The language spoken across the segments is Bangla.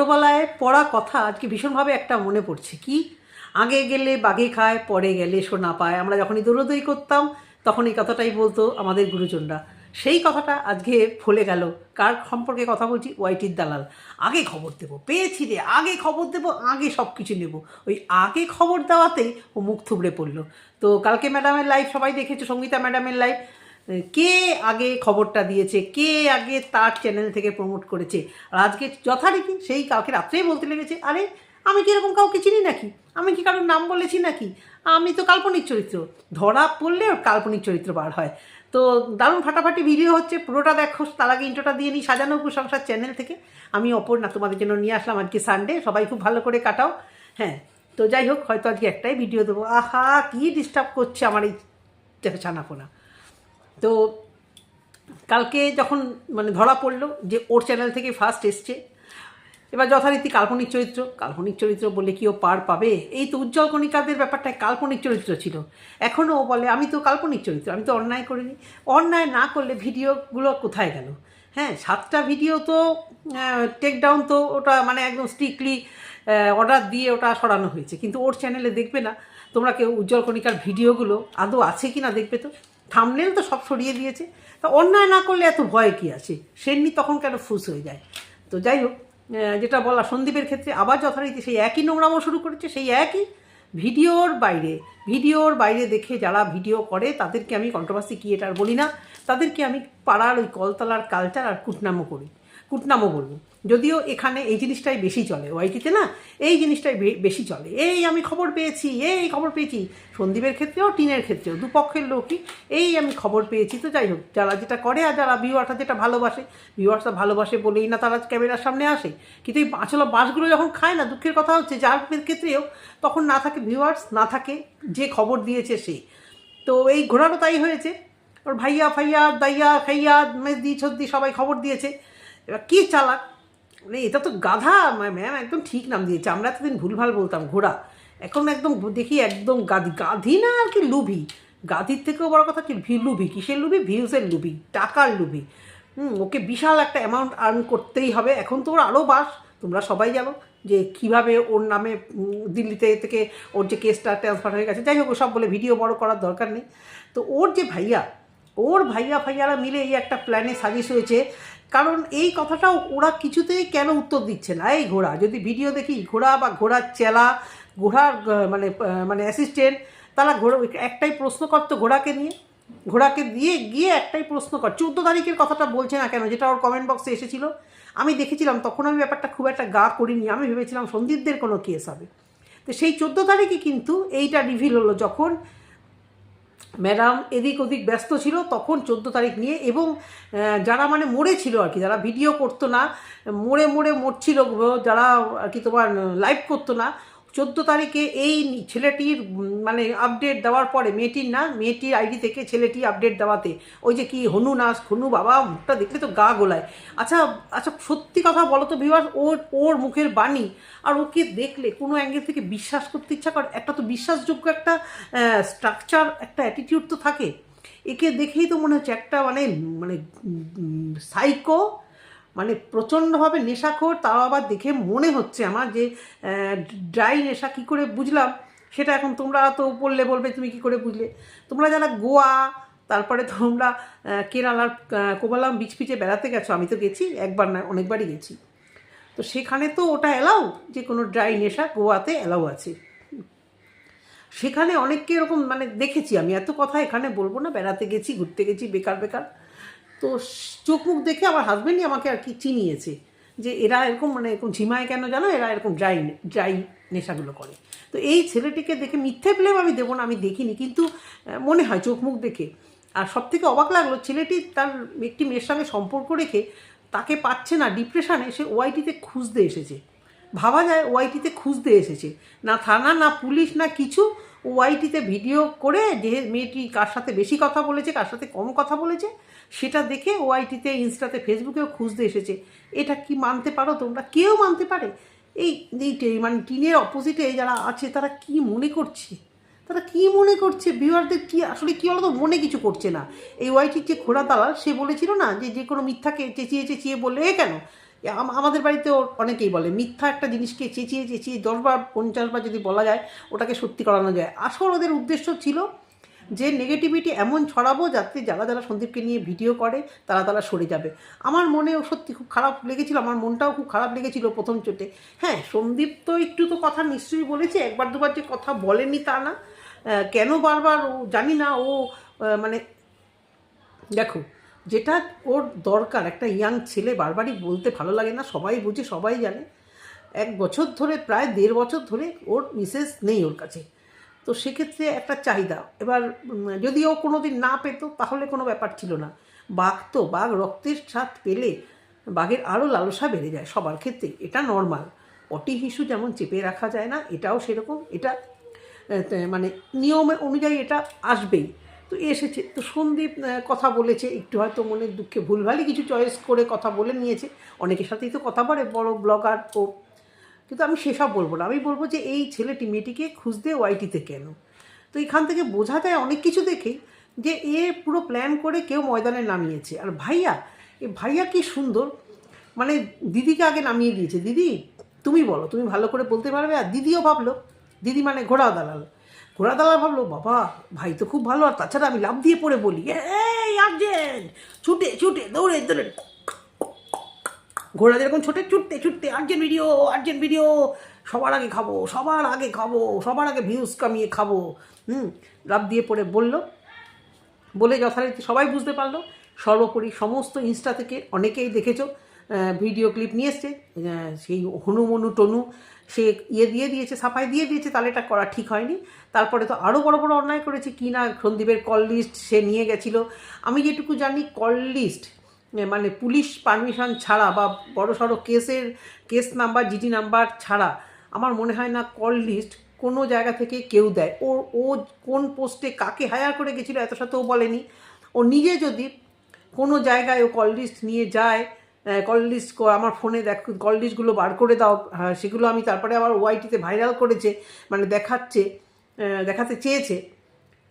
ছোটোবেলায় পড়া কথা আজকে ভীষণভাবে একটা মনে পড়ছে। কি? আগে গেলে বাঘে খায়, পরে গেলে সোনা পায়। আমরা যখনই দৌড়দৌড়ি করতাম, তখন এই কথাটাই বলতো আমাদের গুরুজনরা। সেই কথাটা আজকে ফলে গেল। কার সম্পর্কে কথা বলছি? ওয়াইটির দালাল। আগে খবর দেবো, পেয়েছি রে, আগে খবর দেবো, আগে সব কিছু নেব। ওই আগে খবর দেওয়াতেই ও মুখ থুবড়ে পড়ল। তো কালকে ম্যাডামের লাইভ সবাই দেখেছ সঙ্গীতা ম্যাডামের লাইভ কে আগে খবরটা দিয়েছে? কে আগে তার চ্যানেল থেকে প্রমোট করেছে? আর আজকে যথারীতি সেই কাউকে রাত্রেই বলতে লেগেছে, আরে, আমি কি এরকম কাউকে চিনি নাকি? আমি কি কারোর নাম বলেছি নাকি? আমি তো কাল্পনিক চরিত্র। ধরা পড়লে ওর কাল্পনিক চরিত্র বার হয়। তো দারুণ ফাটাফাটি ভিডিও হচ্ছে, পুরোটা দেখো, তার আগে ইন্টোটা দিয়ে নিই সাজানো কুসংসার চ্যানেল থেকে। আমি অপর না, তোমাদের জন্য নিয়ে আসলাম আজকে সানডে সবাই খুব ভালো করে কাটাও। হ্যাঁ তো যাই হোক, হয়তো আজকে একটাই ভিডিও দেবো। আহা, কি ডিস্টার্ব করছে আমার এই ছানাপোনা তো কালকে যখন মানে ধরা পড়ল যে ওর চ্যানেল থেকে ফার্স্ট এসছে, এবার যথারীতি কাল্পনিক চরিত্র কাল্পনিক চরিত্র বলে কি ও পার পাবে? এই তো উজ্জ্বল কণিকাদের ব্যাপারটা কাল্পনিক চরিত্র ছিল। এখনও ও বলে, আমি তো কাল্পনিক চরিত্র, আমি তো অন্যায় করিনি। অন্যায় না করলে ভিডিওগুলো কোথায় গেল? হ্যাঁ সাতটা ভিডিও তো টেক ডাউন তো ওটা মানে একদম স্ট্রিক্টলি অর্ডার দিয়ে ওটা সরানো হয়েছে। কিন্তু ওর চ্যানেলে দেখবে না। তোমরা কেউ উজ্জ্বল কণিকার ভিডিওগুলো আদৌ আছে কি না দেখবে তো? থামনেল তো সব সরিয়ে দিয়েছে। তা অন্যায় না করলে এত ভয় কি আছে? সেমনি তখন কেন ফুস হয়ে যায়? তো যাই হোক যেটা বলা সন্দীপের ক্ষেত্রে আবার যথারীতি সেই একই নোংরামো শুরু করেছে, সেই একই ভিডিওর বাইরে ভিডিওর বাইরে দেখে যারা ভিডিও করে, তাদেরকে আমি কন্ট্রোভার্সি ক্রিয়েটার বলি না। তাদেরকে আমি পাড়ার ওই কলতলার কালচার আর কুটনামও করি। কুটনামও বলব। যদিও এখানে এই জিনিসটাই বেশি চলে ওয়াইটিতে না, এই জিনিসটাই বেশি চলে। এই আমি খবর পেয়েছি, এই খবর পেয়েছি। সন্দীপের ক্ষেত্রেও, টিনের ক্ষেত্রেও, দুপক্ষের লোকই, এই আমি খবর পেয়েছি। তো যাই হোক, যারা যেটা করে আর যারা ভিউয়ার্সরা যেটা ভালোবাসে ভিউয়ার্সরা ভালোবাসে বলেই না তারা ক্যামেরার সামনে আসে। কিন্তু এই আসলে বাসগুলো যখন খায় না, দুঃখের কথা হচ্ছে যার ক্ষেত্রেও তখন না থাকে ভিউয়ার্স না থাকে যে খবর দিয়েছে সে। তো এই ঘোড়ারও তাই হয়েছে। ওর ভাইয়া ফাইয়া, দাইয়া, খাইয়া, মেজদি, ছদ্দি সবাই খবর দিয়েছে। এবার কী চালাক? মানে এটা তো গাধা ম্যাম একদম ঠিক নাম দিয়েছে। আমরা এতদিন ভুলভাল বলতাম, ঘোড়া। এখন একদম দেখি একদম গাধি গাধি না আর কি লুভি। গাধির থেকেও বড় কথা কি ভি, লুভি, কিসের লুভি? ভিউসের লুভি, টাকার লুভি। হুম, ওকে বিশাল একটা অ্যামাউন্ট আর্ন করতেই হবে। এখন তো ওর আরও বাস, তোমরা সবাই জানো যে কীভাবে ওর নামে দিল্লিতে থেকে ওর যে কেসটা ট্রান্সফার হয়ে গেছে। যাই হোক সব বলে ভিডিও বড় করার দরকার নেই। তো ওর যে ভাইয়া, ওর ভাইয়া ভাইয়ারা মিলে এই একটা প্ল্যানে সাজিশ হয়েছে কারণ এই কথাটাও ওরা কিছুতেই কেন উত্তর দিচ্ছে না? এই ঘোড়া, যদি ভিডিও দেখি ঘোড়া বা ঘোড়ার চেলা, ঘোড়ার মানে মানে অ্যাসিস্ট্যান্ট তারা ঘোড়া, একটাই প্রশ্ন করতো ঘোড়াকে নিয়ে। ঘোড়াকে দিয়ে গিয়ে একটাই প্রশ্ন কর। চৌদ্দ তারিখের কথাটা বলছে না কেন? যেটা ওর কমেন্ট বক্সে এসেছিল। আমি দেখেছিলাম, তখন আমি ব্যাপারটা খুব একটা গা করিনি। আমি ভেবেছিলাম সন্দীপদের কোনো কেস হবে। তো সেই চোদ্দ তারিখে কিন্তু এইটা রিভিল হলো যখন ম্যাডাম এদিক ওদিক ব্যস্ত ছিল, তখন চোদ্দ তারিখ নিয়ে এবং যারা মানে মরেছিল আর কি, যারা ভিডিও করতো না, মরে মরে মরছিল, যারা আর কি তোমার লাইভ করতো না চোদ্দ তারিখে এই ছেলেটির মানে আপডেট দেওয়ার পরে মেয়েটির না, মেয়েটির আইডি থেকে ছেলেটি আপডেট দেওয়াতে, ওই যে কি হনু নাচ হনু বাবা, মুখটা দেখলে তো গা গোলায়। আচ্ছা আচ্ছা সত্যি কথা বলো তো বিভাস ওর ওর মুখের বাণী, আর ওকে দেখলে কোনো অ্যাঙ্গেল থেকে বিশ্বাস করতে ইচ্ছা করে? একটা তো বিশ্বাসযোগ্য একটা স্ট্রাকচার একটা অ্যাটিটিউড তো থাকে। একে দেখেই তো মনে হচ্ছে একটা মানে মানে সাইকো মানে প্রচণ্ডভাবে নেশাখোর, তাও আবার দেখে মনে হচ্ছে আমার যে ড্রাই নেশা কী করে বুঝলাম, সেটা এখন তোমরা তো বললে, বলবে তুমি কি করে বুঝলে? তোমরা যারা গোয়া, তারপরে তোমরা কেরালার কোবালাম বিচ পিচে বেড়াতে গেছো, আমি তো গেছি, একবার না, অনেকবারই গেছি। তো সেখানে তো ওটা অ্যালাউ যে কোনো ড্রাই নেশা গোয়াতে অ্যালাউ আছে। সেখানে অনেককে এরকম মানে দেখেছি আমি, এত কথা এখানে বলব না, বেড়াতে গেছি, ঘুরতে গেছি, বেকার বেকার। তো চোখ মুখ দেখে আমার হাজব্যান্ডই আমাকে আর কি চিনিয়েছে যে এরা এরকম মানে এরকম ঝিমায় কেন জানো? এরা এরকম ড্রাই ড্রাই নেশাগুলো করে। তো এই ছেলেটিকে দেখে মিথ্যে প্লেম আমি দেবো না, আমি দেখিনি। কিন্তু মনে হয় চোখ মুখ দেখে। আর সব থেকে অবাক লাগল, ছেলেটি তার একটি মেয়ের সঙ্গে সম্পর্ক রেখে তাকে পাচ্ছে না ডিপ্রেশনে সে ওয়াইটিতে খুঁজতে এসেছে। ভাবা যায় ওয়াইটিতে খুঁজতে এসেছে। না থানা, না পুলিশ, না কিছু। ওয়াইটিতে ভিডিও করে যে মেয়েটি কার সাথে বেশি কথা বলেছে, কার সাথে কম কথা বলেছে, সেটা দেখে ওয়াইটিতে ইনস্টাতে, ফেসবুকেও খুঁজতে এসেছে। এটা কি মানতে পারো তোমরা? কেউ মানতে পারে। এই এই মানে টিনের অপোজিটে যারা আছে, তারা কি মনে করছে? তারা কি মনে করছে? ভিউয়ারদের কি, আসলে কি বলতো? মনে কিছু করছে না। এই ওয়াইটির যে ঘোড়া দালাল, সে বলেছিল না যে যে কোনো মিথ্যাকে চেঁচিয়ে চেঁচিয়ে বললে কেন? আমাদের বাড়িতেও অনেকেই বলে, মিথ্যা একটা জিনিসকে চেঁচিয়ে চেঁচিয়ে দশবার, পঞ্চাশবার যদি বলা যায়, ওটাকে সত্যি করানো যায়। আসল ওদের উদ্দেশ্য ছিল যে নেগেটিভিটি এমন ছড়াবো যাতে যারা যারা সন্দীপকে নিয়ে ভিডিও করে, তারা তারা সরে যাবে। আমার মনেও সত্যি খুব খারাপ লেগেছিল, আমার মনটাও খুব খারাপ লেগেছিল প্রথম চোটে। হ্যাঁ সন্দীপ তো একটু তো কথা নিশ্চয়ই বলেছে, একবার দুবার যে কথা বলেনি তা না। কেন বারবার ও জানি না, ও মানে দেখো যেটা ওর দরকার, একটা ইয়াং ছেলে বারবারই বলতে ভালো লাগে না, সবাই বুঝে, সবাই জানে। এক বছর ধরে, প্রায় দেড় বছর ধরে ওর মিসেস নেই ওর কাছে। তো সেক্ষেত্রে একটা চাহিদা। এবার যদি ও কোনো দিন না পেতো, তাহলে কোনো ব্যাপার ছিল না। বাঘ তো, বাঘ রক্তের স্বাদ পেলে বাঘের আরও লালসা বেড়ে যায় সবার ক্ষেত্রে। এটা নর্মাল অটি হিসু যেমন চেপে রাখা যায় না, এটাও সেরকম। এটা মানে নিয়ম অনুযায়ী এটা আসবেই। তো এসেছে। তো সন্দীপ কথা বলেছে। একটু হয়তো মনের দুঃখে ভুলভালই কিছু চয়েস করে কথা বলে নিয়েছে। অনেকের সাথেই তো কথা বলে, বড় ব্লগার ও কিন্তু আমি সেসব বলব না। আমি বলব যে এই ছেলেটি, মেয়েটিকে খুঁজতে ওয়াইটিতে কেন? তো এখান থেকে বোঝা যায় অনেক কিছু দেখেই যে এ পুরো প্ল্যান করে কেউ ময়দানে নামিয়েছে। আর ভাইয়া, এ ভাইয়া কি সুন্দর। মানে দিদিকে আগে নামিয়ে দিয়েছে। দিদি, তুমি বলো, তুমি ভালো করে বলতে পারবে? আর দিদিও ভাবলো, দিদি মানে ঘোড়া দালাল। ঘোড়া দালাল ভাবলো, বাবা, ভাই তো খুব ভালো। আর তাছাড়া আমি লাভ দিয়ে পড়ে বলি। ছুটে ছুটে, দৌড়ে দৌড়ে। ঘোড়া যেরকম ছোটে, ছুটতে ছুটতে। আর্জেন্ট ভিডিও আর্জেন্ট ভিডিও সবার আগে খাব, সবার আগে খাব, সবার আগে ভিউজ কামিয়ে খাব। হুম লাভ দিয়ে পড়ে বলল। বলে যথারীতি সবাই বুঝতে পারল। সর্বোপরি সমস্ত ইনস্টা থেকে অনেকেই দেখেছ। ভিডিও ক্লিপ নিয়ে এসছে। সেই হনুমনু, টনু সে ইয়ে দিয়ে দিয়েছে, সাফাই দিয়ে দিয়েছে, তাহলে এটা করা ঠিক হয়নি। তারপরে তো আরও বড় বড় অন্যায় করেছে কি না সন্দীপের কল লিস্ট সে নিয়ে গেছিল। আমি যেটুকু জানি কল লিস্ট মানে পুলিশ পারমিশন ছাড়া বা বড় সড়ো কেসের কেস নাম্বার জিটি নাম্বার ছাড়া, আমার মনে হয় না কল লিস্ট কোনো জায়গা থেকে কেউ দেয়। ও ও কোন পোস্টে কাকে হায়ার করে গেছিল, এত সাথেও বলেনি। ও নিজে যদি কোনো জায়গায় ও কল লিস্ট নিয়ে যায় কল লিস্ট আমার ফোনে দেখ কল লিস্টগুলো বার করে দাও। হ্যাঁ, সেগুলো আমি তারপরে আবার ওয়াইটিতে ভাইরাল করেছে মানে দেখাচ্ছে দেখাতে চেয়েছে।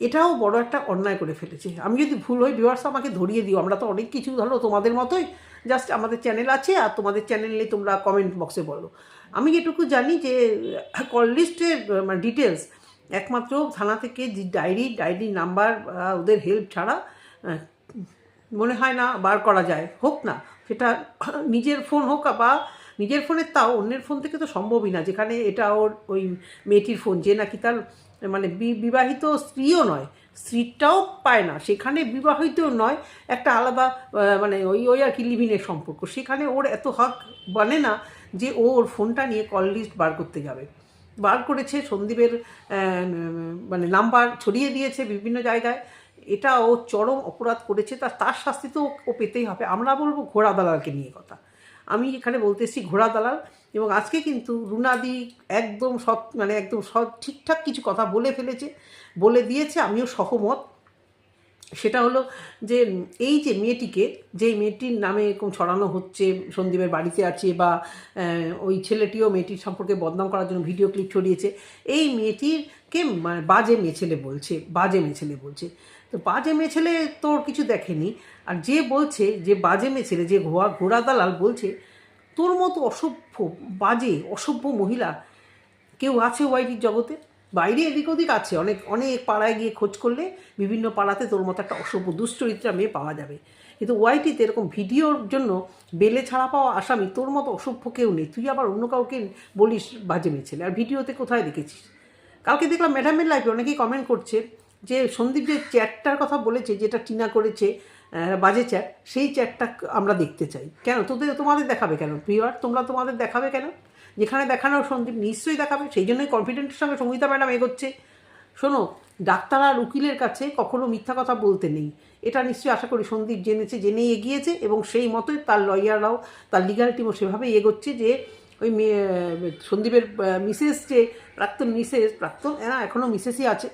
এটাও বড় একটা অন্যায় করে ফেলেছে। আমি যদি ভুল হই ভিউয়ার্স আমাকে ধরিয়ে দিও। আমরা তো অনেক কিছু ধরো তোমাদের মতোই। জাস্ট আমাদের চ্যানেল আছে আর তোমাদের চ্যানেলে তোমরা কমেন্ট বক্সে বলো। আমি যেটুকু জানি যে কল লিস্টের মানে ডিটেলস একমাত্র থানা থেকে যে ডায়েরি ডায়েরি নাম্বার ওদের হেল্প ছাড়া মনে হয় না বার করা যায়, হোক না। সেটা নিজের ফোন হোক বা নিজের ফোনের তাও, অন্যের ফোন থেকে তো সম্ভবই না। যেখানে এটা ওর ওই মেয়েটির ফোন, যে নাকি তার মানে বিবাহিত স্ত্রীও নয়, স্ত্রীটাও পায় না। সেখানে বিবাহিত নয়, একটা আলাদা মানে ওই ওই আর কি লিভিনের সম্পর্ক। সেখানে ওর এত হক বনে না যে ও ওর ফোনটা নিয়ে কল লিস্ট বার করতে যাবে। বার করেছে, সন্দীপের মানে নাম্বার ছড়িয়ে দিয়েছে বিভিন্ন জায়গায়। এটা ও চরম অপরাধ করেছে তার তার শাস্তি তো ও- পেতেই হবে। আমরা বলব ঘোড়া দালালকে নিয়ে কথা। আমি এখানে বলতে এসেছি ঘোড়া দালাল এবং আজকে কিন্তু রুনাদি একদম সৎ মানে একদম সৎ ঠিকঠাক কিছু কথা বলে ফেলেছে, বলে দিয়েছে, আমিও সহমত। সেটা হলো যে, এই যে মেয়েটিকে যে মেয়েটির নামে এরকম ছড়ানো হচ্ছে, সন্দীপের বাড়িতে আছে বা ওই ছেলেটিও মেয়েটির সম্পর্কে বদনাম করার জন্য ভিডিও ক্লিপ ছড়িয়েছে, এই মেয়েটিরকে বাজে মেয়ে ছেলে বলছে, বাজে মেয়ে ছেলে বলছে। তো বাজে মেয়ে ছেলে তোর কিছু দেখেনি। আর যে বলছে, যে বাজে মেয়ে ছেলে, যে ঘোড়া ঘোড়া দালাল বলছে, তোর মতো অসভ্য, বাজে, অসভ্য মহিলা কেউ আছে ওয়াইটির জগতে? বাইরে এদিক ওদিক আছে। অনেক অনেক পাড়ায় গিয়ে খোঁজ করলে বিভিন্ন পাড়াতে তোর মতো একটা অসভ্য, দুশ্চরিত্রা মেয়ে পাওয়া যাবে। কিন্তু ওয়াইটিতে এরকম ভিডিওর জন্য বেলে ছাড়া পাওয়া আসামি তোর মতো অসভ্য কেউ নেই। তুই আবার অন্য কাউকে বলিস বাজে মেয়ে ছেলে। আর ভিডিওতে কোথায় দেখেছিস? কালকে দেখলাম ম্যাডামের লাইফে অনেকেই কমেন্ট করছে যে সন্দীপ যে চ্যাটটার কথা বলেছে, যেটা টিনা করেছে বাজে চ্যাট সেই চ্যাটটা আমরা দেখতে চাই। কেন? তোদের তোমাদের দেখাবে কেন? প্রিয়ার? তোমরা তোমাদের দেখাবে কেন? যেখানে দেখানো সন্দীপ নিশ্চয়ই দেখাবে, সেই জন্যই কনফিডেন্টের সঙ্গে সঙ্গীতা ম্যাডাম এগোচ্ছে। শোনো, ডাক্তার আর উকিলের কাছে কখনো মিথ্যা কথা বলতে নেই। এটা নিশ্চয়ই আশা করি সন্দীপ জেনেছে, জেনেই এগিয়েছে, এবং সেই মতোই তার লয়াররাও, তার লিগাল টিমও সেভাবেই এগোচ্ছে যে ওই সন্দীপের মিসেস যে প্রাক্তন মিসেস প্রাক্তন না এখনও মিসেসই আছে।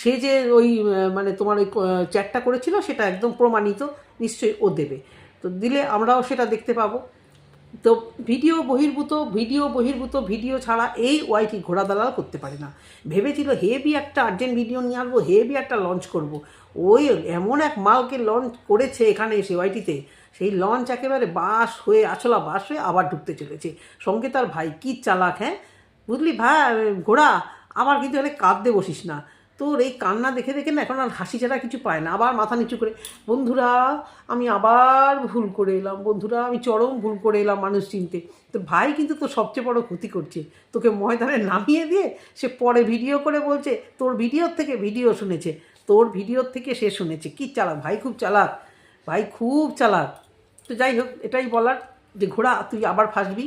সে যে ওই মানে তোমার ওই চ্যাটটা করেছিল সেটা একদম প্রমাণিত, নিশ্চয়ই ও দেবে। তো দিলে আমরাও সেটা দেখতে পাবো। তো ভিডিও বহির্ভূত ভিডিও বহির্ভূত, ভিডিও ছাড়া এই ওয়াইটি ঘোড়া দালাল করতে পারে না। ভেবেছিল হেভি একটা আর্জেন্ট ভিডিও নিয়ে আসব হেভি একটা লঞ্চ করব। ওই এমন এক মালকে লঞ্চ করেছে এখানে এসে ওয়াইটিতে সেই লঞ্চ একেবারে বাস হয়ে, আছলা বাস হয়ে আবার ঢুকতে চলেছে। সঙ্গে তার ভাই, কি চালাক হ্যাঁ? বুঝলি ভাই, ঘোড়া, আবার কিন্তু এখানে কাঁদতে বসিস না। তোর এই কান্না দেখে দেখে না এখন আর হাসি ছাড়া কিছু পায় না। আবার মাথা নিচু করে, বন্ধুরা, আমি আবার ভুল করে এলাম। বন্ধুরা, আমি চরম ভুল করে এলাম মানুষ চিনতে। তো ভাই কিন্তু তোর সবচেয়ে বড় ক্ষতি করছে। তোকে ময়দানে নামিয়ে দিয়ে সে পরে ভিডিও করে বলছে, তোর ভিডিওর থেকে ভিডিও শুনেছে। তোর ভিডিওর থেকে সে শুনেছে। কি চালাক? ভাই খুব চালাক। ভাই খুব চালাক। তো যাই হোক, এটাই বলার যে ঘোড়া, তুই আবার ফাঁসবি।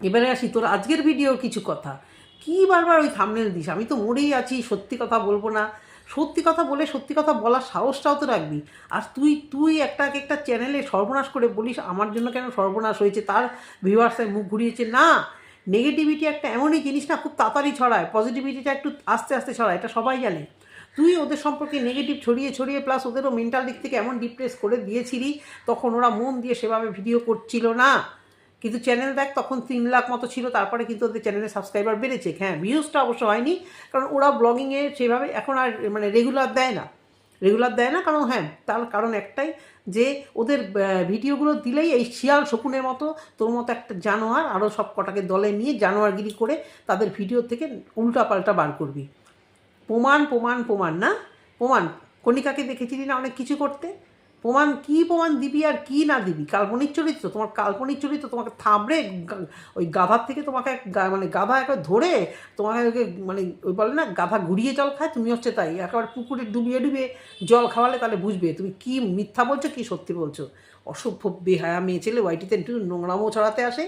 এবারে আসি, তোর আজকের ভিডিওর কিছু কথা। কি বারবার ওই থামনেল দিস? আমি তো মরেই আছি, সত্যি কথা বলব না। সত্যি কথা বলে সত্যি কথা বলার সাহসটাও তো রাখবি। আর তুই তুই একটা এক একটা চ্যানেলে সর্বনাশ করে বলিস, আমার জন্য কেন সর্বনাশ হয়েছে? তার ভিউয়ার্সের মুখ ঘুরিয়েছে? না! নেগেটিভিটি একটা এমনই জিনিস না, খুব তাড়াতাড়ি ছড়ায়। পজিটিভিটিটা একটু আস্তে আস্তে ছড়ায়, এটা সবাই জানে। তুই ওদের সম্পর্কে নেগেটিভ ছড়িয়ে ছড়িয়ে প্লাস ওদেরও মেন্টাল দিক থেকে এমন ডিপ্রেস করে দিয়েছিলি, তখন ওরা মন দিয়ে সেভাবে ভিডিও করছিল না। কিন্তু চ্যানেল দেখ তখন তিন লাখ মতো ছিল, তারপরে কিন্তু ওদের চ্যানেলের সাবস্ক্রাইবার বেড়েছে। হ্যাঁ ভিউজটা অবশ্য হয়নি, কারণ ওরা ব্লগিংয়ে সেভাবে এখন আর মানে রেগুলার দেয় না। রেগুলার দেয় না কারণ হ্যাঁ তার কারণ একটাই যে ওদের ভিডিওগুলো দিলেই এই শিয়াল শকুনের মতো তোর মতো একটা জানোয়ার আরও সব কটাকে দলে নিয়ে জানোয়ারগিরি করে তাদের ভিডিও থেকে উল্টা পাল্টা বার করবি। প্রমাণ প্রমাণ প্রমাণ, না? প্রমাণ। কণিকাকে দেখেছিলি না অনেক কিছু করতে? প্রমাণ কি প্রমাণ দিবি আর কি না দিবি? কাল্পনিক চরিত্র, তোমার কাল্পনিক চরিত্র তোমাকে থামড়ে ওই গাধার থেকে তোমাকে মানে গাধা একবার ধরে তোমাকে ওকে মানে ওই বলে না, গাধা ঘুরিয়ে জল খায় তুমি হচ্ছে তাই। একেবারে পুকুরে ডুবিয়ে ডুবিয়ে জল খাওয়ালে তাহলে বুঝবে তুমি কি মিথ্যা বলছো, কি সত্যি বলছো। অসভ্য, বেহায়া মেয়ে ছেলে ওয়াইটিতে একটু নোংরামো ছড়াতে আসে।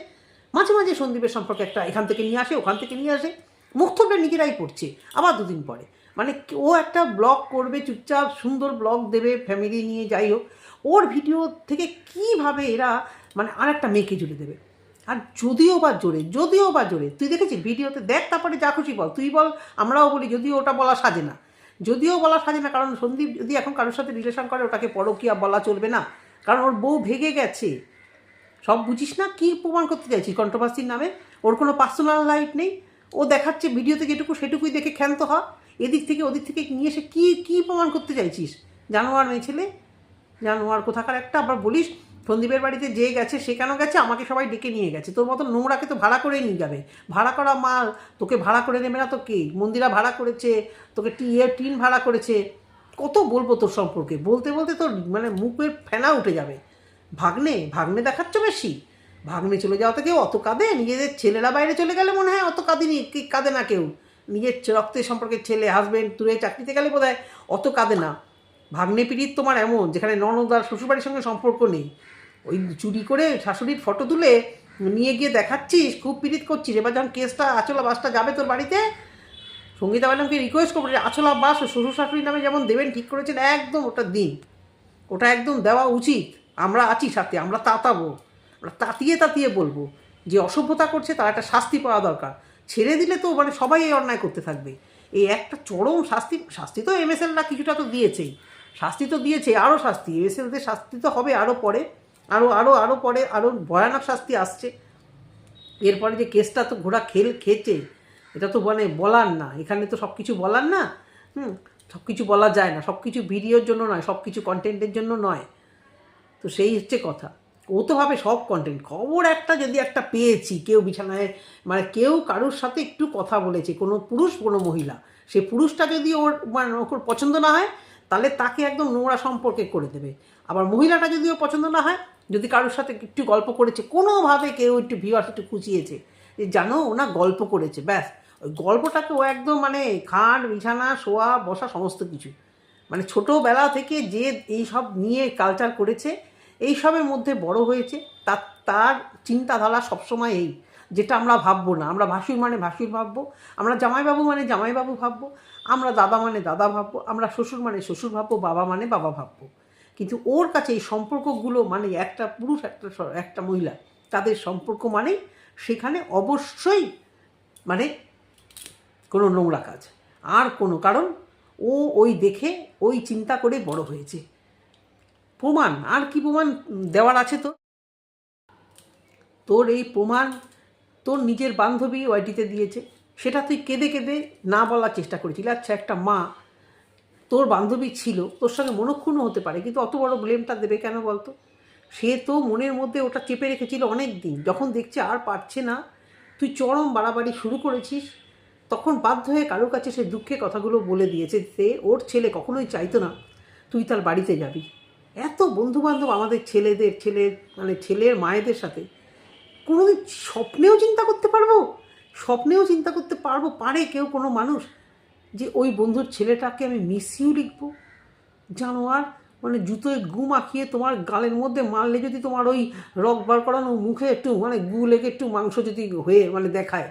মাঝে মাঝে সন্দীপের সম্পর্কে একটা এখান থেকে নিয়ে আসে, ওখান থেকে নিয়ে আসে। মুখ নিজেরাই পড়ছে, আবার দুদিন পরে। মানে ও একটা ব্লগ করবে, চুপচাপ সুন্দর ব্লগ দেবে ফ্যামিলি নিয়ে, যাই হোক। ওর ভিডিও থেকে কীভাবে এরা মানে আর একটা মেয়েকে জুড়ে দেবে? আর যদিও বা জোরে, যদিও বা জোরে, তুই দেখেছিস ভিডিওতে দেখ তারপরে যা খুশি বল। তুই বল, আমরাও বলি, যদিও ওটা বলা সাজে না। যদিও বলা সাজে না, কারণ সন্দীপ যদি এখন কারোর সাথে রিলেশন করে, ওটাকে পরকিয়া বলা চলবে না। কারণ ওর বউ ভেগে গেছে। সব বুঝিস না? কী প্রমাণ করতে চাইছিস? কন্ট্রোভার্সির নামে? ওর কোনো পার্সোনাল লাইফ নেই? ও দেখাচ্ছে ভিডিওতে যেটুকু, সেটুকুই দেখে ক্ষান্ত হ। এদিক থেকে ওদিক থেকে নিয়ে এসে কী কী প্রমাণ করতে চাইছিস? জানোয়ার মেয়ে ছেলে? জানোয়ার কোথাকার একটা, আবার বলিস, সন্দীপের বাড়িতে যে গেছে, সে কেন গেছে? আমাকে সবাই ডেকে নিয়ে গেছে। তোর মতো নোংরাকে তো ভাড়া করেই নিয়ে যাবে। ভাড়া করা মাল তোকে ভাড়া করে নেবে না তো কে? মন্দিরা ভাড়া করেছে, তোকে টি, এ, টিন ভাড়া করেছে। কত বলব তোর সম্পর্কে? বলতে বলতে তোর মানে মুখের ফেনা উঠে যাবে। ভাগ্নে ভাগ্নে দেখাচ্ছ বেশি? ভাগ্নে চলে যাওয়াতে কেউ অত কাঁদে? নিজেদের ছেলেরা বাইরে চলে গেলে মনে হয় অত কাঁদিনি কাঁদে না কেউ। নিজের রক্তের সম্পর্কে ছেলে হাজবেন্ড দূরে চাকরিতে গেলে বোধ অত কাঁদে না। ভাগ্নে পিড়িত তোমার এমন, যেখানে ননদ আর শ্বশুরবাড়ির সঙ্গে সম্পর্ক নেই। ওই চুরি করে শাশুড়ির ফটো তুলে নিয়ে গিয়ে দেখাচ্ছিস, খুব পীড়িত করছিস। এবার যখন কেসটা আচলা বাসটা যাবে তোর বাড়িতে, সঙ্গীতা ম্যাডামকে রিকোয়েস্ট করব যে, আচলা বাস ও শ্বশুর শাশুড়ির নামে যেমন দেবেন, ঠিক করেছেন, একদম ওটা দিন। ওটা একদম দেওয়া উচিত। আমরা আছি সাথে, আমরা তাতাবো। আমরা তাতিয়ে তাতিয়ে বলব যে, অসভ্যতা করছে, তার একটা শাস্তি পাওয়া দরকার। ছেড়ে দিলে তো মানে সবাই এই অন্যায় করতে থাকবে। এই একটা চরম শাস্তি শাস্তি তো এমএসএলরা কিছুটা তো দিয়েছেই। শাস্তি তো দিয়েছে আরও শাস্তি। এমএসএলদের শাস্তি তো হবে আরও পরে আরও আরও আরও পরে আরও ভয়ানক শাস্তি আসছে। এরপরে যে কেসটা তো ঘোড়া খেল খেয়েছে এটা তো মানে বলার না। এখানে তো সব কিছু বলার না, হুম? সব কিছু বলা যায় না। সব কিছু ভিডিওর জন্য নয় সব কিছু কন্টেন্টের জন্য নয়। তো সেই হচ্ছে কথা। ও তো ভাবে সব কন্টেন্ট খবর একটা যদি একটা পেয়েছি, কেউ বিছানায় মানে কেউ কারোর সাথে একটু কথা বলেছে, কোনো পুরুষ, কোনো মহিলা, সে পুরুষটা যদি ওর মানে ওর পছন্দ না হয়, তাহলে তাকে একদম নোংরা সম্পর্কে করে দেবে। আবার মহিলাটা যদি পছন্দ না হয়, যদি কারোর সাথে একটু গল্প করেছে, কোনোভাবে কেউ একটু ভিউয়ার্স একটু খুঁচিয়েছে, যে জানো ওনা গল্প করেছে, ব্যাস। ওই গল্পটাকে ও একদম মানে খাট, বিছানা, শোয়া, বসা, সমস্ত কিছু। মানে ছোটোবেলা থেকে যে এই সব নিয়ে কালচার করেছে এই সবের মধ্যে বড় হয়েছে। তার তার চিন্তাধারা সবসময় এই, যেটা আমরা ভাববো না। আমরা ভাসুর মানে ভাসুর ভাববো, আমরা জামাইবাবু মানে জামাইবাবু ভাববো, আমরা দাদা মানে দাদা ভাববো, আমরা শ্বশুর মানে শ্বশুর ভাববো, বাবা মানে বাবা ভাববো। কিন্তু ওর কাছে এই সম্পর্কগুলো মানে একটা পুরুষ, একটা একটা মহিলা, তাদের সম্পর্ক মানে সেখানে অবশ্যই মানে কোনো নোংরা কাজ। আর কোনো কারণ ও ওই দেখে, ওই চিন্তা করে বড় হয়েছে। প্রমাণ, আর কি প্রমাণ দেওয়ার আছে তো? তোর এই প্রমাণ তোর নিজের বান্ধবী ওয়াইটিতে দিয়েছে, সেটা তুই কেঁদে কেঁদে না বলার চেষ্টা করেছিলি। আচ্ছা একটা মা তোর বান্ধবী ছিল, তোর সঙ্গে মনক্ষুণ্ণ হতে পারে, কিন্তু অত বড় ব্লেমটা দেবে কেন বলতো? সে তো মনের মধ্যে ওটা চেপে রেখেছিল অনেক দিন যখন দেখছে আর পারছে না, তুই চরম বাড়াবাড়ি শুরু করেছিস, তখন বাধ্য হয়ে কারোর কাছে সে দুঃখে কথাগুলো বলে দিয়েছে যে, ওর ছেলে কখনোই চাইতো না তুই তার বাড়িতে যাবি। এত বন্ধুবান্ধব আমাদের ছেলেদের, ছেলে মানে ছেলের মায়েদের সাথে, কোনোদিন স্বপ্নেও চিন্তা করতে পারব? স্বপ্নেও চিন্তা করতে পারব, পারে কেউ কোনো মানুষ যে ওই বন্ধুর ছেলেটাকে আমি মিস ইউ লিখব? জানোয়ার মানে জুতোয় গু মাখিয়ে তোমার গালের মধ্যে মারলে যদি তোমার ওই রক বার করানো মুখে একটু মানে গু লেগে একটু মাংস যদি হয়ে মানে দেখায়,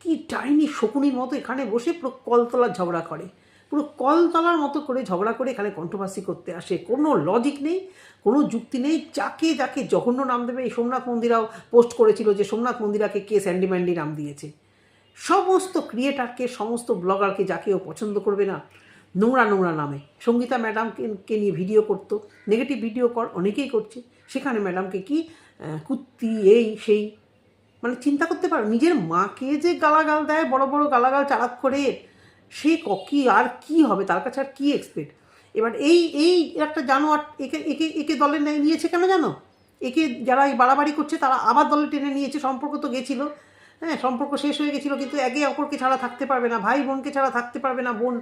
কি টাইনি শকুনির মতো এখানে বসে পুরো কলতলার ঝগড়া করে। পুরো কলতলার মতো করে ঝগড়া করে এখানে কণ্ঠবাসী করতে আসে। কোনো লজিক নেই, কোনো যুক্তি নেই। যাকে যাকে জঘন্য নাম দেবে, এই সোমনাথ মন্দিরাও পোস্ট করেছিল যে সোমনাথ মন্দিরাকে কে স্যান্ডি ম্যান্ডি নাম দিয়েছে। সমস্ত ক্রিয়েটারকে সমস্ত ব্লগারকে যাকে ও পছন্দ করবে না, নোংরা নোংরা নামে। সঙ্গীতা ম্যাডামকে নিয়ে ভিডিও করতো নেগেটিভ ভিডিও কর, অনেকেই করছে। সেখানে ম্যাডামকে কি কুত্তি, এই, সেই মানে চিন্তা করতে পারো, নিজের মাকে যে গালাগাল দেয়, বড় বড় গালাগাল চালাক করে সে ক- আর কি হবে? তার কাছে আর কি এক্সপেক্ট এবার এই এই একটা জানোয়ার একে একে একে দলে নিয়ে- নিয়েছে কেন জানো? একে যারা এই বাড়াবাড়ি করছে, তারা আবার দলে টেনে নিয়েছে, সম্পর্ক তো গেছিল। হ্যাঁ সম্পর্ক শেষ হয়ে গেছিল, কিন্তু একে অপরকে ছাড়া থাকতে পারবে না। ভাই বোনকে ছাড়া থাকতে পারবে না, বোন,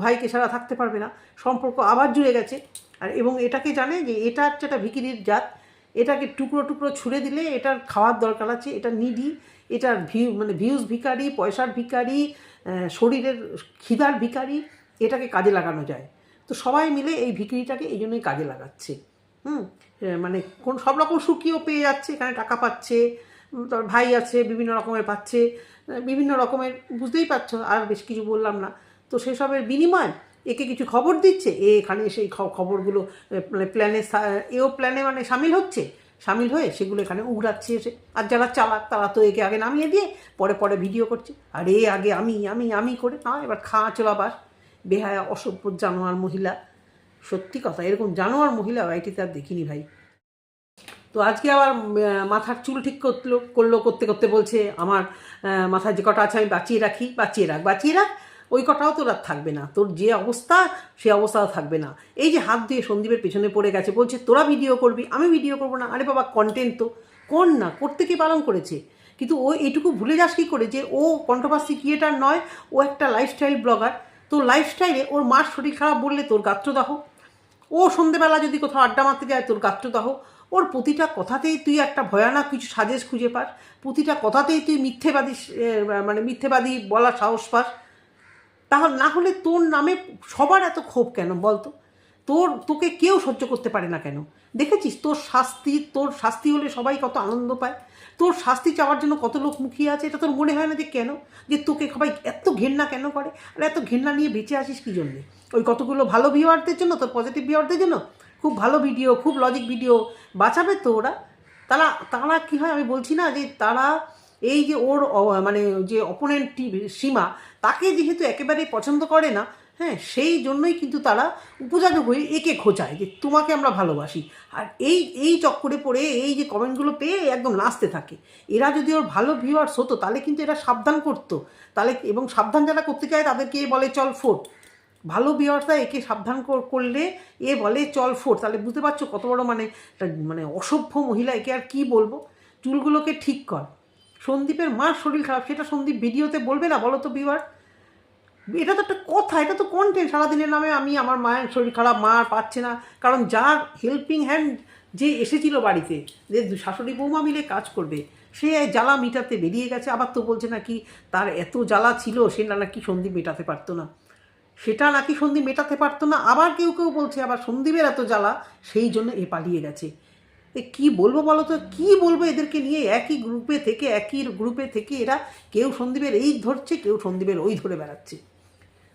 ভাইকে ছাড়া থাকতে পারবে না। সম্পর্ক আবার জুড়ে গেছে। আর এবং এটাকে জানে যে এটা হচ্ছে একটা ভিকিরির জাত। এটাকে টুকরো টুকরো ছুঁড়ে দিলে এটার খাওয়ার দরকার আছে, এটা নিডি এটার ভিউ মানে ভিউজ ভিকারি পয়সার ভিকারি শরীরের খিদার ভিকারি এটাকে কাজে লাগানো যায়। তো সবাই মিলে এই ভিকিরিটাকে এই জন্যই কাজে লাগাচ্ছে। হুম? মানে কোন, সব রকম সুখীও পেয়ে যাচ্ছে, এখানে টাকা পাচ্ছে তার ভাই আছে, বিভিন্ন রকমের পাচ্ছে বিভিন্ন রকমের, বুঝতেই পারছ, আর বেশ কিছু বললাম না। তো সেসবের বিনিময় একে কিছু খবর দিচ্ছে, এ এখানে সেই খবরগুলো মানে প্ল্যানে এও প্ল্যানে মানে সামিল হচ্ছে। সামিল হয়ে সেগুলো এখানে উগড়াচ্ছে এসে। আর যারা চালাক তারা তো একে আগে নামিয়ে দিয়ে পরে পরে ভিডিও করছে। আর এ আগে আমি আমি আমি করে না এবার খাওয়া চলাবার বেহায়া, অসভ্য জানোয়ার মহিলা। সত্যি কথা, এরকম জানোয়ার মহিলা আইটিতে আর দেখিনি ভাই। তো আজকে আবার মাথার চুল ঠিক করল করল, করতে করতে বলছে, আমার মাথায় যে কটা আছে আমি বাঁচিয়ে রাখি, বাঁচিয়ে রাখ বাঁচিয়ে রাখ। ওই কটাও তোর আর থাকবে না। তোর যে অবস্থা, সে অবস্থাও থাকবে না। এই যে হাত দিয়ে সন্দীপের পেছনে পড়ে গেছে, বলছে, তোরা ভিডিও করবি, আমি ভিডিও করব না। আরে বাবা কন্টেন্ট তো। কোন না করতে কি পালন করেছে। কিন্তু ও এইটুকু ভুলে যাস কী করে যে ও কণ্ঠপাস্তি ক্রিয়েটার নয়, ও একটা লাইফস্টাইল ব্লগার তো লাইফস্টাইলে ওর মার শরীর খারাপ বললে তোর গাত্রদাহ। ও সন্ধেবেলা যদি কোথাও আড্ডা মারতে যায়, তোর গাত্রদাহ। ওর প্রতিটা কথাতেই তুই একটা ভয়ানক কিছু সাজেশ খুঁজে পাস। প্রতিটা কথাতেই তুই মিথ্যেবাদী মানে মিথ্যেবাদী বলার সাহস পাস। তাহলে না হলে তোর নামে সবার এত ক্ষোভ কেন বলতো? তোর, তোকে কেউ সহ্য করতে পারে না কেন? দেখেছিস তোর শাস্তি তোর শাস্তি হলে সবাই কত আনন্দ পায়? তোর শাস্তি চাওয়ার জন্য কত লোক মুখিয়ে আছে? এটা তোর মনে হয় না যে কেন? যে তোকে সবাই এত ঘেন্না কেন করে? আর এত ঘেন্না নিয়ে বেঁচে আসিস কী জন্যে? ওই কতগুলো ভালো ভিউয়ারদের জন্য, তোর পজিটিভ ভিউয়ারদের জন্য খুব ভালো ভিডিও খুব লজিক ভিডিও বাঁচাবে তো ওরা? তারা তারা কী হয় আমি বলছি না যে তারা এই যে ওর মানে যে অপোনেন্ট সীমা, তাকে যেহেতু একেবারেই পছন্দ করে না হ্যাঁ সেই জন্যই কিন্তু তারা উপযাজক হয়ে একে খোঁচায় যে তোমাকে আমরা ভালোবাসি। আর এই এই চক্করে পড়ে এই যে কমেন্টগুলো পেয়ে একদম নাচতে থাকে। এরা যদি ওর ভালো ভিউয়ার্স হতো, তাহলে কিন্তু এরা সাবধান করতো। তাহলে এবং সাবধান যারা করতে চায়, তাদেরকে এ বলে, চল ফোট ভালো ভিউয়ার্সরা একে সাবধান করলে এ বলে, চল ফোট তাহলে বুঝতে পারছ কত বড় মানে মানে অসভ্য মহিলা একে আর কি বলব? চুলগুলোকে ঠিক কর। সন্দীপের মার শরীর খারাপ, সেটা সন্দীপ ভিডিওতে বলবে না, বলো তো বিবার এটা তো একটা কথা, এটা তো কন্টেন্ট সারাদিনের নামে আমি আমার মায়ের শরীর খারাপ, মা পাচ্ছে না। কারণ যার হেল্পিং হ্যান্ড যে এসেছিল বাড়িতে, যে শাশুড়ি বৌমা মিলে কাজ করবে, সে জ্বালা মিটাতে বেরিয়ে গেছে। আবার তো বলছে নাকি তার এত জ্বালা ছিল, সে না নাকি সন্দীপ মেটাতে পারতো না। সেটা নাকি সন্দীপ মেটাতে পারতো না, আবার কেউ কেউ বলছে, আবার সন্দীপের এত জ্বালা, সেই জন্য এ পালিয়ে গেছে। এ কী বলব বলো তো? কী বলব এদেরকে নিয়ে? একই গ্রুপে থেকে, একই গ্রুপে থেকে এরা কেউ সন্দীপের এই ধরছে, কেউ সন্দীপের ওই ধরে বেড়াচ্ছে।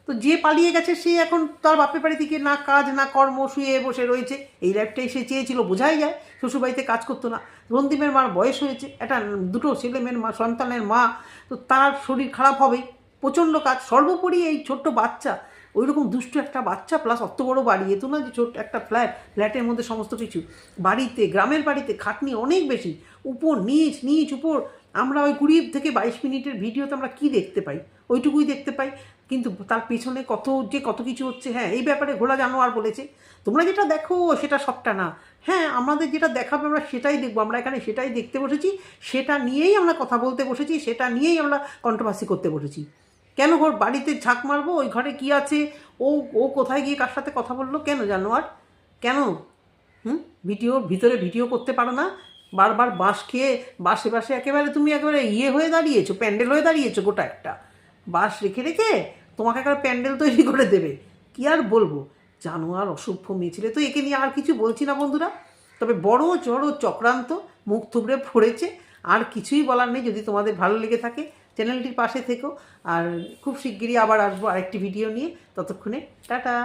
তো যে পালিয়ে গেছে, সে এখন তার বাপের বাড়ি থেকে না কাজ, না কর্ম, শুয়ে বসে রয়েছে। এই লাইফটাই সে চেয়েছিল, বোঝাই যায়। শ্বশুরবাড়িতে কাজ করতো না। রন্দিমের মার বয়স হয়েছে। একটা দুটো ছেলে মেয়ের মা, সন্তানের মা। তো তার শরীর খারাপ হবেই। প্রচণ্ড কাজ। সর্বোপরি এই ছোট্ট বাচ্চা ওই রকম দুষ্ট একটা বাচ্চা প্লাস অত বড় বাড়ি এ তো না যে ছোট একটা ফ্ল্যাট ফ্ল্যাটের মধ্যে সমস্ত কিছু। বাড়িতে, গ্রামের বাড়িতে খাটনি অনেক বেশি। উপর, নিচ নিচ, উপর। আমরা ওই কুড়ি থেকে বাইশ মিনিটের ভিডিওতে আমরা কি দেখতে পাই? ওইটুকুই দেখতে পাই। কিন্তু তার পেছনে কত যে কত কিছু হচ্ছে হ্যাঁ এই ব্যাপারে ঘোড়া জানোয়ার বলেছে। তোমরা যেটা দেখো, সেটা সবটা না। হ্যাঁ আমাদের যেটা দেখাবে, আমরা সেটাই দেখব। আমরা এখানে সেটাই দেখতে বসেছি। সেটা নিয়েই আমরা কথা বলতে বসেছি। সেটা নিয়েই আমরা কন্ট্রোভার্সি করতে বসেছি। কেন ওর বাড়িতে ঝাঁক মারবো? ওই ঘরে কি আছে? ও ও কোথায় গিয়ে কার সাথে কথা বলল? কেন জানোয়ার কেন? হুম? ভিডিওর ভিতরে ভিডিও করতে পারো না? বারবার বাঁশ খেয়ে বাসে বাসে একেবারে তুমি একেবারে ইয়ে হয়ে দাঁড়িয়েছো, প্যান্ডেল হয়ে দাঁড়িয়েছো গোটা একটা। বাঁশ রেখে রেখে তোমাকে একটা প্যান্ডেল তৈরি করে দেবে। কি আর বলব? জানোয়ার অসভ্য মেয়ে ছেলে তো একে নিয়ে আর কিছু বলছি না বন্ধুরা। তবে বড় জড় চক্রান্ত, মুখ থুবড়ে পড়েছে। আর কিছুই বলার নেই, যদি তোমাদের ভালো লেগে থাকে। চ্যানেলটির পাশে থেকো। আর খুব শিগগিরই আবার আসব আরেকটি ভিডিও নিয়ে। ততক্ষণে টাটা!